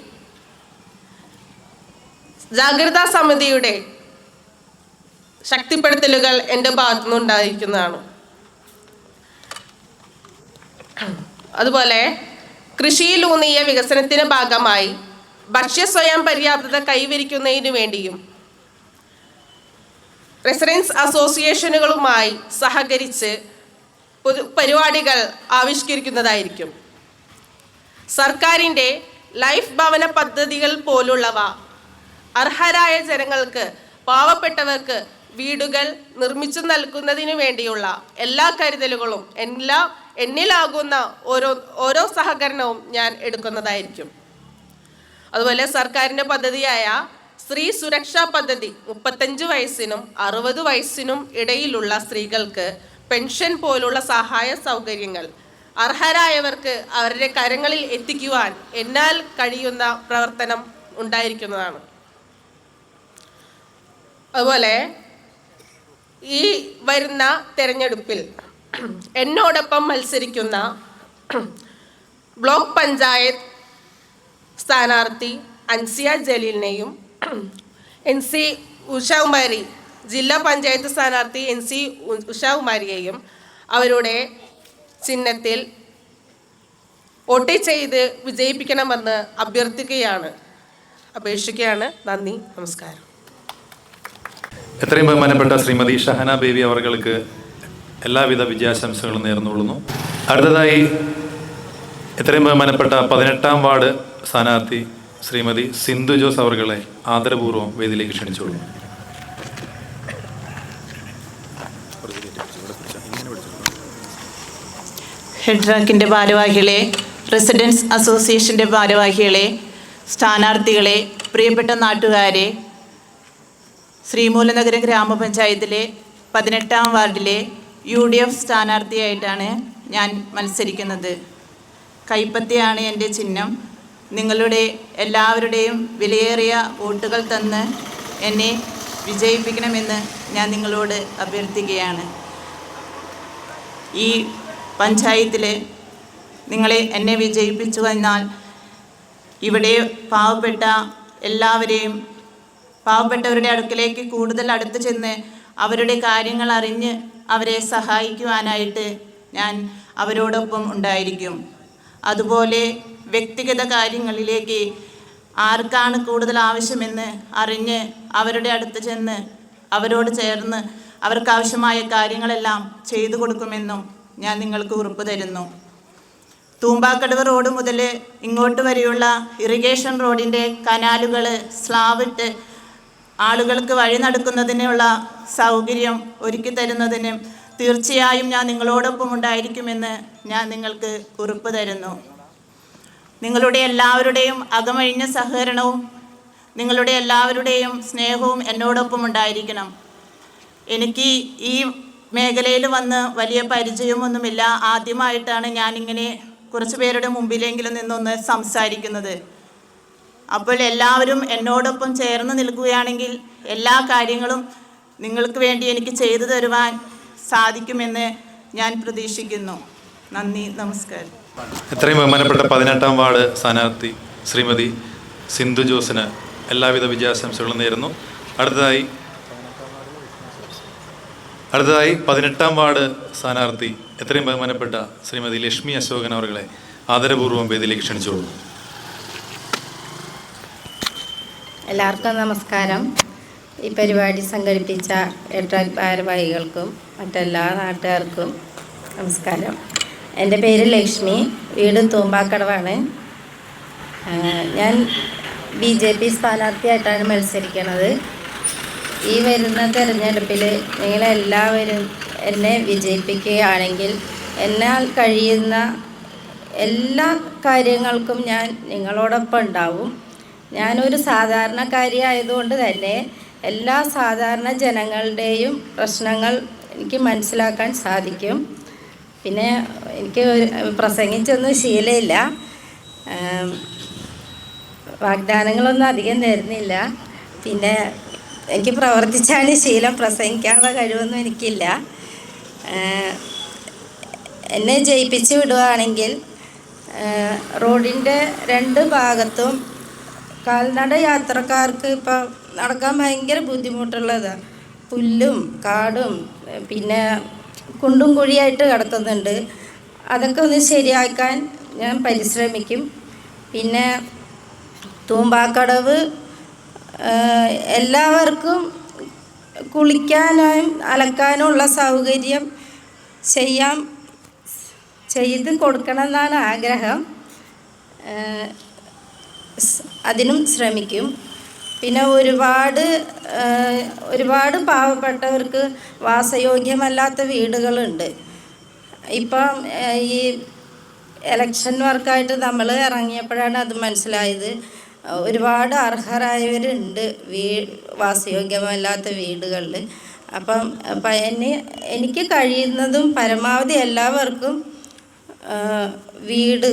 ജാഗ്രതാ സമിതിയുടെ ശക്തിപ്പെടുത്തലുകൾ എന്റെ ഭാഗത്തു നിന്നുണ്ടായിരിക്കുന്നതാണ് അതുപോലെ കൃഷിയിലൂന്നിയ വികസനത്തിന് ഭാഗമായി ഭക്ഷ്യ സ്വയം പര്യാപ്തത കൈവരിക്കുന്നതിനു വേണ്ടിയും റെസിഡൻസ് അസോസിയേഷനുകളുമായി സഹകരിച്ച് പൊതു പരിപാടികൾ ആവിഷ്കരിക്കുന്നതായിരിക്കും. സർക്കാരിന്റെ ലൈഫ് ഭവന പദ്ധതികൾ പോലുള്ളവ അർഹരായ ജനങ്ങൾക്ക് പാവപ്പെട്ടവർക്ക് വീടുകൾ നിർമ്മിച്ചു നൽകുന്നതിനു വേണ്ടിയുള്ള എല്ലാ കരുതലുകളും എല്ലാ എന്നിലാകുന്ന ഓരോ ഓരോ സഹകരണവും ഞാൻ എടുക്കുന്നതായിരിക്കും. അതുപോലെ സർക്കാരിന്റെ പദ്ധതിയായ സ്ത്രീ സുരക്ഷാ പദ്ധതി മുപ്പത്തഞ്ച് വയസ്സിനും അറുപത് വയസ്സിനും ഇടയിലുള്ള സ്ത്രീകൾക്ക് പെൻഷൻ പോലുള്ള സഹായ സൗകര്യങ്ങൾ അർഹരായവർക്ക് അവരുടെ കരങ്ങളിൽ എത്തിക്കുവാൻ എന്നാൽ കഴിയുന്ന പ്രവർത്തനം ഉണ്ടായിരിക്കുന്നതാണ്. അതുപോലെ ഈ വരുന്ന തെരഞ്ഞെടുപ്പിൽ എന്നോടൊപ്പം മത്സരിക്കുന്ന ബ്ലോക്ക് പഞ്ചായത്ത് സ്ഥാനാർത്ഥി അൻസിയ ജലീലിനെയും എൻ സി ഉഷാകുമാരി ജില്ലാ പഞ്ചായത്ത് സ്ഥാനാർത്ഥി എൻ സി ഉഷാകുമാരിയെയും അവരുടെ ചിഹ്നത്തിൽ വോട്ട് ചെയ്ത് വിജയിപ്പിക്കണമെന്ന് അഭ്യർത്ഥിക്കുകയാണ്. അപേക്ഷിക്കുകയാണ്. നന്ദി. നമസ്കാരം. എത്രയും ബഹുമാനപ്പെട്ട ശ്രീമതി ഷഹന ബേബി അവർക്ക് എല്ലാവിധ വിജയാശംസകളും നേർന്നുകൊള്ളുന്നു. അടുത്തതായി എത്രയും ബഹുമാനപ്പെട്ട പതിനെട്ടാം വാർഡ് സ്ഥാനാർത്ഥി ശ്രീമതി സിന്ധു ജോസ് അവർകളെ ആദരപൂർവം വേദിയിലേക്ക് ക്ഷണിച്ചുകൊള്ളുന്നു. ഹെഡ്രാക്കിന്റെ ഭാരവാഹികളെ റെസിഡൻസ് അസോസിയേഷന്റെ ഭാരവാഹികളെ സ്ഥാനാർത്ഥികളെ പ്രിയപ്പെട്ട നാട്ടുകാരെ ശ്രീമൂലനഗരം ഗ്രാമപഞ്ചായത്തിലെ പതിനെട്ടാം വാർഡിലെ യു ഡി എഫ് സ്ഥാനാർത്ഥിയായിട്ടാണ് ഞാൻ മത്സരിക്കുന്നത്. കൈപ്പത്തിയാണ് എന്റെ ചിഹ്നം. നിങ്ങളുടെ എല്ലാവരുടെയും വിലയേറിയ വോട്ടുകൾ തന്ന് എന്നെ വിജയിപ്പിക്കണമെന്ന് ഞാൻ നിങ്ങളോട് അഭ്യർത്ഥിക്കുകയാണ്. ഈ പഞ്ചായത്തിൽ നിങ്ങളെ എന്നെ വിജയിപ്പിച്ചു എന്നാൽ ഇവിടെ പാവപ്പെട്ട എല്ലാവരെയും പാവപ്പെട്ടവരുടെ അടുക്കലേക്ക് കൂടുതൽ അടുത്ത് ചെന്ന് അവരുടെ കാര്യങ്ങൾ അറിഞ്ഞ് അവരെ സഹായിക്കുവാനായിട്ട് ഞാൻ അവരോടൊപ്പം ഉണ്ടായിരിക്കും. അതുപോലെ വ്യക്തിഗത കാര്യങ്ങളിലേക്ക് ആർക്കാണ് കൂടുതൽ ആവശ്യമെന്ന് അറിഞ്ഞ് അവരുടെ അടുത്ത് ചെന്ന് അവരോട് ചേർന്ന് അവർക്കാവശ്യമായ കാര്യങ്ങളെല്ലാം ചെയ്തു കൊടുക്കുമെന്നും ഞാൻ നിങ്ങൾക്ക് ഉറപ്പ് തരുന്നു. തൂമ്പാക്കടവ് റോഡ് മുതൽ ഇങ്ങോട്ട് വരെയുള്ള ഇറിഗേഷൻ റോഡിന്റെ കനാലുകൾ സ്ലാവിട്ട് ആളുകൾക്ക് വഴി നടക്കുന്നതിനുള്ള സൗകര്യം ഒരുക്കി തരുന്നതിനും തീർച്ചയായും ഞാൻ നിങ്ങളോടൊപ്പം ഉണ്ടായിരിക്കുമെന്ന് ഞാൻ നിങ്ങൾക്ക് ഉറപ്പ് തരുന്നു. നിങ്ങളുടെ എല്ലാവരുടെയും അകമഴിഞ്ഞ സഹകരണവും നിങ്ങളുടെ എല്ലാവരുടെയും സ്നേഹവും എന്നോടൊപ്പം ഉണ്ടായിരിക്കണം. എനിക്ക് ഈ മേഖലയിൽ വന്ന് വലിയ പരിചയമൊന്നുമില്ല. ആദ്യമായിട്ടാണ് ഞാനിങ്ങനെ കുറച്ച് പേരുടെ മുമ്പിലെങ്കിലും നിന്നൊന്ന് സംസാരിക്കുന്നത്. അപ്പോൾ എല്ലാവരും എന്നോടൊപ്പം ചേർന്ന് നിൽക്കുകയാണെങ്കിൽ എല്ലാ കാര്യങ്ങളും നിങ്ങൾക്ക് വേണ്ടി എനിക്ക് ചെയ്തു തരുവാൻ സാധിക്കുമെന്ന് ഞാൻ പ്രതീക്ഷിക്കുന്നു. നന്ദി നമസ്കാരം. എത്രയും ബഹുമാനപ്പെട്ട പതിനെട്ടാം വാർഡ് സ്ഥാനാർത്ഥി ശ്രീമതി സിന്ധു ജോസിന് എല്ലാവിധ വിജയാശംസകളും നേരുന്നു. അടുത്തതായി അടുത്തതായി പതിനെട്ടാം വാർഡ് സ്ഥാനാർത്ഥി എത്രയും ബഹുമാനപ്പെട്ട ശ്രീമതി ലക്ഷ്മി അശോകൻ അവരുടെ ആദരപൂർവം വേദിയിലേക്ക് ക്ഷണിച്ചോളൂ എല്ലാവർക്കും നമസ്കാരം. ഈ പരിപാടി സംഘടിപ്പിച്ച എട്ടാൽ ഭാരവാഹികൾക്കും മറ്റെല്ലാ നാട്ടുകാർക്കും നമസ്കാരം. എന്റെ പേര് ലക്ഷ്മി വീട് തൂമ്പാക്കടവാണ്. ഞാൻ ബി ജെ പി സ്ഥാനാർത്ഥിയായിട്ടാണ് മത്സരിക്കുന്നത് ഈ വരുന്ന തിരഞ്ഞെടുപ്പിൽ നിങ്ങളെല്ലാവരും എന്നെ വിജയിപ്പിക്കുകയാണെങ്കിൽ എന്നാൽ കഴിയുന്ന എല്ലാ കാര്യങ്ങൾക്കും ഞാൻ നിങ്ങളോടൊപ്പം ഉണ്ടാവും. ഞാനൊരു സാധാരണക്കാരി ആയതുകൊണ്ട് തന്നെ എല്ലാ സാധാരണ ജനങ്ങളുടെയും പ്രശ്നങ്ങൾ എനിക്ക് മനസ്സിലാക്കാൻ സാധിക്കും. പിന്നെ എനിക്ക് പ്രസംഗിച്ചൊന്നും ശീലമില്ല വാഗ്ദാനങ്ങളൊന്നും അധികം തരുന്നില്ല. പിന്നെ എനിക്ക് പ്രവർത്തിച്ചാണ് ശീലം പ്രസംഗിക്കാനുള്ള കഴിവൊന്നും എനിക്കില്ല. എന്നെ ജയിപ്പിച്ചു വിടുകയാണെങ്കിൽ റോഡിന്റെ രണ്ട് ഭാഗത്തും കാൽനട യാത്രക്കാർക്ക് ഇപ്പം നടക്കാൻ ഭയങ്കര ബുദ്ധിമുട്ടുള്ളതാണ് പുല്ലും കാടും പിന്നെ കുണ്ടും കുഴിയായിട്ട് കിടക്കുന്നുണ്ട്. അതൊക്കെ ഒന്ന് ശരിയാക്കാൻ ഞാൻ പരിശ്രമിക്കും. പിന്നെ തൂമ്പാക്കടവ് എല്ലാവർക്കും കുളിക്കാനും അലക്കാനും ഉള്ള സൗകര്യം ചെയ്യാം. ചെയ്ത് കൊടുക്കണം എന്നാണ് ആഗ്രഹം അതിനും ശ്രമിക്കും. പിന്നെ ഒരുപാട് ഒരുപാട് പാവപ്പെട്ടവർക്ക് വാസയോഗ്യമല്ലാത്ത വീടുകളുണ്ട്. ഇപ്പം ഈ എലക്ഷൻ വർക്കായിട്ട് നമ്മൾ ഇറങ്ങിയപ്പോഴാണ് അത് മനസ്സിലായത്. ഒരുപാട് അർഹരായവരുണ്ട് വീ വാസയോഗ്യമല്ലാത്ത വീടുകളിൽ അപ്പം എന്നെ എനിക്ക് കഴിയുന്നതും പരമാവധി എല്ലാവർക്കും വീട്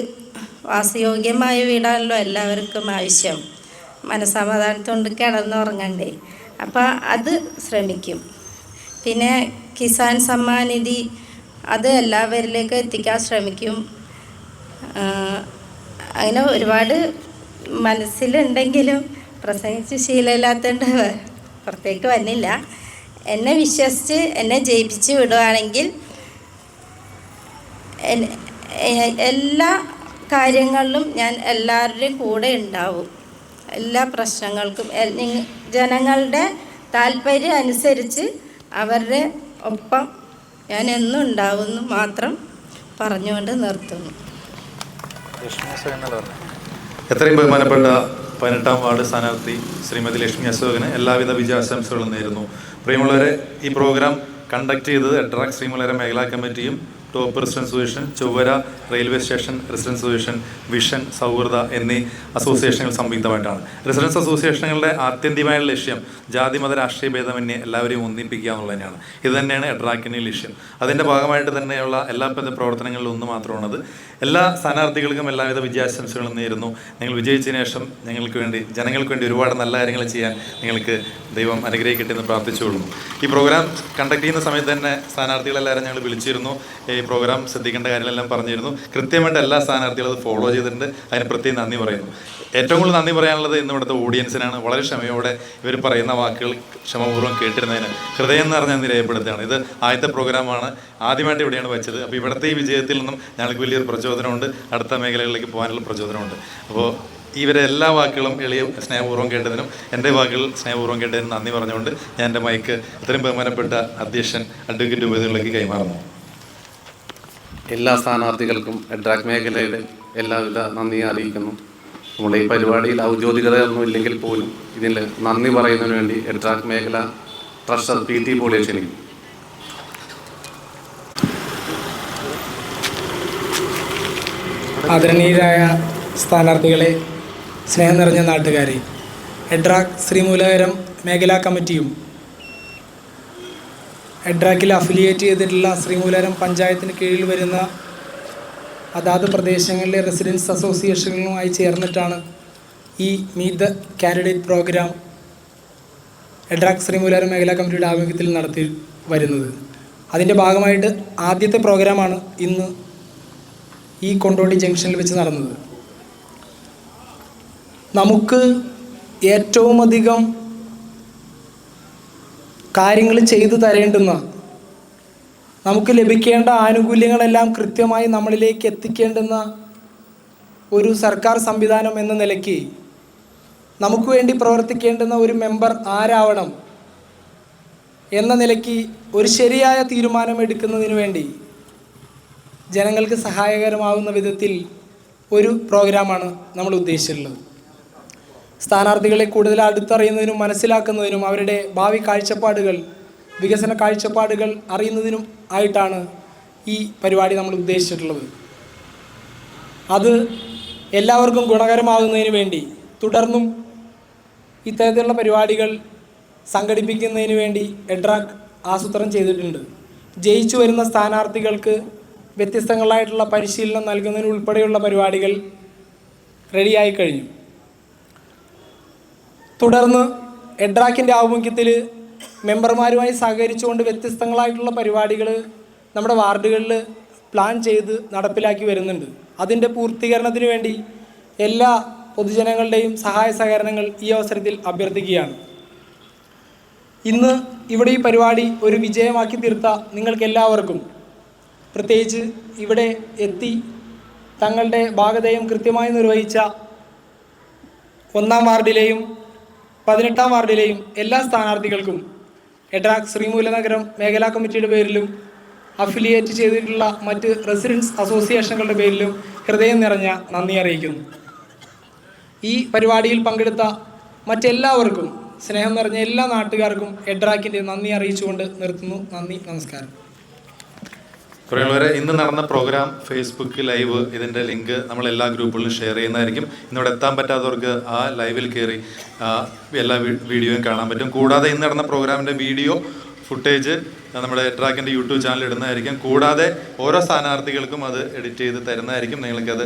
വാസയോഗ്യമായ വീടാണല്ലോ എല്ലാവർക്കും ആവശ്യം. മനസ്സമാധാനത്തോണ്ട് കിടന്നുറങ്ങണ്ടേ. അപ്പോൾ അത് ശ്രമിക്കും. പിന്നെ കിസാൻ സമ്മാൻ നിധി അത് എല്ലാവരിലേക്കും എത്തിക്കാൻ ശ്രമിക്കും. അങ്ങനെ ഒരുപാട് മനസ്സിലുണ്ടെങ്കിലും പ്രസംഗിച്ച് ശീലമില്ലാത്തതുകൊണ്ട് പുറത്തേക്ക് വന്നില്ല. എന്നെ വിശ്വസിച്ച് എന്നെ ജയിപ്പിച്ച് വിടുകയാണെങ്കിൽ എല്ലാ കാര്യങ്ങളിലും ഞാൻ എല്ലാവരുടെയും കൂടെ ഉണ്ടാവും. എല്ലാ പ്രശ്നങ്ങൾക്കും ജനങ്ങളുടെ താല്പര്യം അനുസരിച്ച് അവരുടെ ഒപ്പം ഞാൻ എന്നും ഉണ്ടാവുമെന്ന് മാത്രം പറഞ്ഞുകൊണ്ട് നിർത്തുന്നു. എത്രയും ബഹുമാനപ്പെട്ട പതിനെട്ടാം വാർഡ് സ്ഥാനാർത്ഥി ശ്രീമതി ലക്ഷ്മി അശോകന് എല്ലാവിധ വിജയാശംസകളും നേരുന്നു. പ്രിയമുള്ളവരെ ഈ പ്രോഗ്രാം കണ്ടക്ട് ചെയ്തത് എഡ്രാക് ശ്രീമലര മേഖലാ കമ്മിറ്റിയും top residents solution Chowara railway station residents solution vision സൗഹൃദ എന്നീ അസോസിയേഷനുകൾ സംയുക്തമായിട്ടാണ്. റെസിഡൻസ് അസോസിയേഷനുകളുടെ ആത്യന്തികമായ ലക്ഷ്യം ജാതി മത രാഷ്ട്രീയ ഭേദമന്യേ എല്ലാവരെയും ഒന്നിപ്പിക്കുക എന്നുള്ളത് തന്നെയാണ് ഇത് തന്നെയാണ് എഡ്രാക്കിന്റെ ലക്ഷ്യം. അതിന്റെ ഭാഗമായിട്ട് തന്നെയുള്ള എല്ലാ പ്രവർത്തനങ്ങളിലും ഒന്ന് മാത്രമാണത്. എല്ലാ സ്ഥാനാർത്ഥികൾക്കും എല്ലാവിധ വിജയാശംസകളും നേരുന്നു. നിങ്ങൾ വിജയിച്ചതിന് ശേഷം ഞങ്ങൾക്ക് വേണ്ടി ജനങ്ങൾക്ക് വേണ്ടി ഒരുപാട് നല്ല കാര്യങ്ങൾ ചെയ്യാൻ നിങ്ങൾക്ക് ദൈവം അനുഗ്രഹിക്കട്ടെ എന്ന് പ്രാർത്ഥിച്ചുകൊള്ളുന്നു. ഈ പ്രോഗ്രാം കണ്ടക്ട് ചെയ്യുന്ന സമയത്ത് തന്നെ സ്ഥാനാർത്ഥികളെല്ലാവരും ഞങ്ങൾ വിളിച്ചിരുന്നു. പ്രോഗ്രാം ശ്രദ്ധിക്കേണ്ട കാര്യങ്ങളെല്ലാം പറഞ്ഞിരുന്നു. കൃത്യമായിട്ട് എല്ലാ സ്ഥാനാർത്ഥികളും അത് ഫോളോ ചെയ്തിട്ടുണ്ട്. അതിന് പ്രത്യേകം നന്ദി പറയുന്നു. ഏറ്റവും കൂടുതൽ നന്ദി പറയാനുള്ളത് ഇന്ന് ഇവിടുത്തെ ഓഡിയൻസിനാണ് വളരെ ക്ഷമയോടെ ഇവർ പറയുന്ന വാക്കുകൾ ക്ഷമപൂർവം കേട്ടിരുന്നതിന് ഹൃദയം നിറഞ്ഞ നന്ദി രേഖപ്പെടുത്തുകയാണ്. ഇത് ആദ്യത്തെ പ്രോഗ്രാമാണ്. ആദ്യമായിട്ട് ഇവിടെയാണ് വെച്ചത്. അപ്പോൾ ഇവിടുത്തെ ഈ വിജയത്തിൽ നിന്നും ഞങ്ങൾക്ക് വലിയൊരു പ്രചോദനമുണ്ട്. അടുത്ത മേഖലകളിലേക്ക് പോകാനുള്ള പ്രചോദനമുണ്ട്. അപ്പോൾ ഇവരെ എല്ലാ വാക്കുകളും എളിയ സ്നേഹപൂർവം കേട്ടതിനും എന്റെ വാക്കുകൾ സ്നേഹപൂർവം കേട്ടതിനും നന്ദി പറഞ്ഞുകൊണ്ട് ഞാൻ എന്റെ മൈക്ക് ഇത്രയും ബഹുമാനപ്പെട്ട അധ്യക്ഷൻ അഡ്വക്കേറ്റ് ഉപയോഗികളിലേക്ക് കൈമാറുന്നു. എല്ലാ സ്ഥാനാർത്ഥികൾക്കും എഡ്രാക് മേഖലയുടെ എല്ലാവിധ നന്ദി അറിയിക്കുന്നു. നമ്മുടെ ഈ പരിപാടിയിൽ ഔദ്യോഗികതയൊന്നും ഇല്ലെങ്കിൽ പോലും ഇതിൽ നന്ദി പറയുന്നതിന് വേണ്ടി എഡ്രാക് മേഖല ട്രഷറർ പി ടി പോളിയെ ക്ഷണിക്കും ആദരണീയരായ സ്ഥാനാർത്ഥികളെ സ്നേഹം നിറഞ്ഞ നാട്ടുകാരെ എഡ്രാക് ശ്രീമൂലകരം മേഖലാ കമ്മിറ്റിയും എഡ്രാക്കിൽ അഫിലിയേറ്റ് ചെയ്തിട്ടുള്ള ശ്രീമൂലാരം പഞ്ചായത്തിന് കീഴിൽ വരുന്ന അതാത് പ്രദേശങ്ങളിലെ റെസിഡൻസ് അസോസിയേഷനുകളുമായി ചേർന്നിട്ടാണ് ഈ meet the candidate programme EDRAC ശ്രീമൂലാരം മേഖലാ കമ്മിറ്റിയുടെ ആഭിമുഖ്യത്തിൽ നടത്തി വരുന്നത്. അതിന്റെ ഭാഗമായിട്ട് ആദ്യത്തെ പ്രോഗ്രാമാണ് ഇന്ന് ഈ കൊണ്ടോട്ടി ജംഗ്ഷനിൽ വെച്ച് നടന്നത്. നമുക്ക് ഏറ്റവും അധികം കാര്യങ്ങൾ ചെയ്തു തരേണ്ടുന്ന നമുക്ക് ലഭിക്കേണ്ട ആനുകൂല്യങ്ങളെല്ലാം കൃത്യമായി നമ്മളിലേക്ക് എത്തിക്കേണ്ടുന്ന ഒരു സർക്കാർ സംവിധാനം എന്ന നിലയ്ക്ക് നമുക്ക് വേണ്ടി പ്രവർത്തിക്കേണ്ടുന്ന ഒരു മെമ്പർ ആരാവണം എന്ന നിലയ്ക്ക് ഒരു ശരിയായ തീരുമാനം എടുക്കുന്നതിന് വേണ്ടി ജനങ്ങൾക്ക് സഹായകരമാവുന്ന വിധത്തിൽ ഒരു പ്രോഗ്രാമാണ് നമ്മൾ ഉദ്ദേശിച്ചിട്ടുള്ളത്. സ്ഥാനാർത്ഥികളെ കൂടുതൽ അടുത്തറിയുന്നതിനും മനസ്സിലാക്കുന്നതിനും അവരുടെ ഭാവി കാഴ്ചപ്പാടുകൾ വികസന കാഴ്ചപ്പാടുകൾ അറിയുന്നതിനും ആയിട്ടാണ് ഈ പരിപാടി നമ്മൾ ഉദ്ദേശിച്ചിട്ടുള്ളത്. അത് എല്ലാവർക്കും ഗുണകരമാകുന്നതിന് വേണ്ടി തുടർന്നും ഇത്തരത്തിലുള്ള പരിപാടികൾ സംഘടിപ്പിക്കുന്നതിന് വേണ്ടി എഡ്രാക്ക് ആസൂത്രണം ചെയ്തിട്ടുണ്ട്. ജയിച്ചു വരുന്ന സ്ഥാനാർത്ഥികൾക്ക് വ്യത്യസ്തങ്ങളായിട്ടുള്ള പരിശീലനം നൽകുന്നതിനുൾപ്പെടെയുള്ള പരിപാടികൾ റെഡിയായി കഴിഞ്ഞു. തുടർന്ന് എഡ്രാക്കിന്റെ ആഭിമുഖ്യത്തിൽ മെമ്പർമാരുമായി സഹകരിച്ചുകൊണ്ട് വ്യത്യസ്തങ്ങളായിട്ടുള്ള പരിപാടികൾ നമ്മുടെ വാർഡുകളിൽ പ്ലാൻ ചെയ്ത് നടപ്പിലാക്കി വരുന്നുണ്ട്. അതിന്റെ പൂർത്തീകരണത്തിന് വേണ്ടി എല്ലാ പൊതുജനങ്ങളുടെയും സഹായ സഹകരണങ്ങൾ ഈ അവസരത്തിൽ അഭ്യർത്ഥിക്കുകയാണ്. ഇന്ന് ഇവിടെ ഈ പരിപാടി ഒരു വിജയമാക്കി തീർത്ത നിങ്ങൾക്ക് എല്ലാവർക്കും പ്രത്യേകിച്ച് ഇവിടെ എത്തി തങ്ങളുടെ ഭാഗധേയം കൃത്യമായി നിർവഹിച്ച ഒന്നാം വാർഡിലെയും പതിനെട്ടാം വാർഡിലെയും എല്ലാ സ്ഥാനാർത്ഥികൾക്കും എഡ്രാക്ക് ശ്രീമൂലനഗരം മേഖലാ കമ്മിറ്റിയുടെ പേരിലും അഫിലിയേറ്റ് ചെയ്തിട്ടുള്ള മറ്റ് റെസിഡൻസ് അസോസിയേഷനുകളുടെ പേരിലും ഹൃദയം നിറഞ്ഞ നന്ദി അറിയിക്കുന്നു. ഈ പരിപാടിയിൽ പങ്കെടുത്ത മറ്റെല്ലാവർക്കും സ്നേഹം നിറഞ്ഞ എല്ലാ നാട്ടുകാർക്കും എഡ്രാക്കിന്റെ നന്ദി അറിയിച്ചുകൊണ്ട് നിർത്തുന്നു. നന്ദി നമസ്കാരം. പ്രിയമുള്ളവരെ ഇന്ന് നടന്ന പ്രോഗ്രാം ഫേസ്ബുക്ക് ലൈവ് ഇതിന്റെ ലിങ്ക് നമ്മൾ എല്ലാ ഗ്രൂപ്പുകളിലും ഷെയർ ചെയ്യുന്നതായിരിക്കും. ഇന്നിവിടെ എത്താൻ പറ്റാത്തവർക്ക് ആ ലൈവിൽ കയറി എല്ലാ വീഡിയോയും കാണാൻ പറ്റും. കൂടാതെ ഇന്ന് നടന്ന പ്രോഗ്രാമിന്റെ വീഡിയോ ഫുട്ടേജ് നമ്മുടെ ട്രാക്കിന്റെ യൂട്യൂബ് ചാനൽ ഇടുന്നതായിരിക്കും. കൂടാതെ ഓരോ സ്ഥാനാർത്ഥികൾക്കും അത് എഡിറ്റ് ചെയ്ത് തരുന്നതായിരിക്കും. നിങ്ങൾക്കത്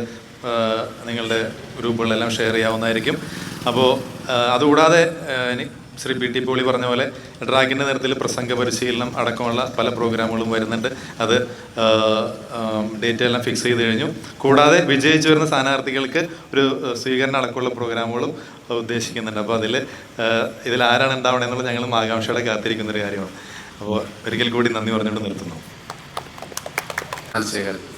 നിങ്ങളുടെ ഗ്രൂപ്പുകളിലെല്ലാം ഷെയർ ചെയ്യാവുന്നതായിരിക്കും. അപ്പോൾ അതുകൂടാതെ ശ്രീ പി ടി പോളി പറഞ്ഞ പോലെ ഡ്രാഗിന്റെ നേതൃത്വത്തിൽ പ്രസംഗ പരിശീലനം അടക്കമുള്ള പല പ്രോഗ്രാമുകളും വരുന്നുണ്ട്. അത് ഡേറ്റ് എല്ലാം ഫിക്സ് ചെയ്ത് കഴിഞ്ഞു. കൂടാതെ വിജയിച്ചു വരുന്ന സ്ഥാനാർത്ഥികൾക്ക് ഒരു സ്വീകരണ അടക്കമുള്ള പ്രോഗ്രാമുകളും ഉദ്ദേശിക്കുന്നുണ്ട്. അപ്പോൾ അതിൽ ഇതിൽ ആരാണ് ഉണ്ടാവണം എന്നുള്ളത് ഞങ്ങൾ ആകാംക്ഷയോടെ കാത്തിരിക്കുന്നൊരു കാര്യമാണ്. അപ്പോൾ ഒരിക്കൽ കൂടി നന്ദി പറഞ്ഞുകൊണ്ട് നിർത്തുന്നു. ചന്ദ്രശേഖരൻ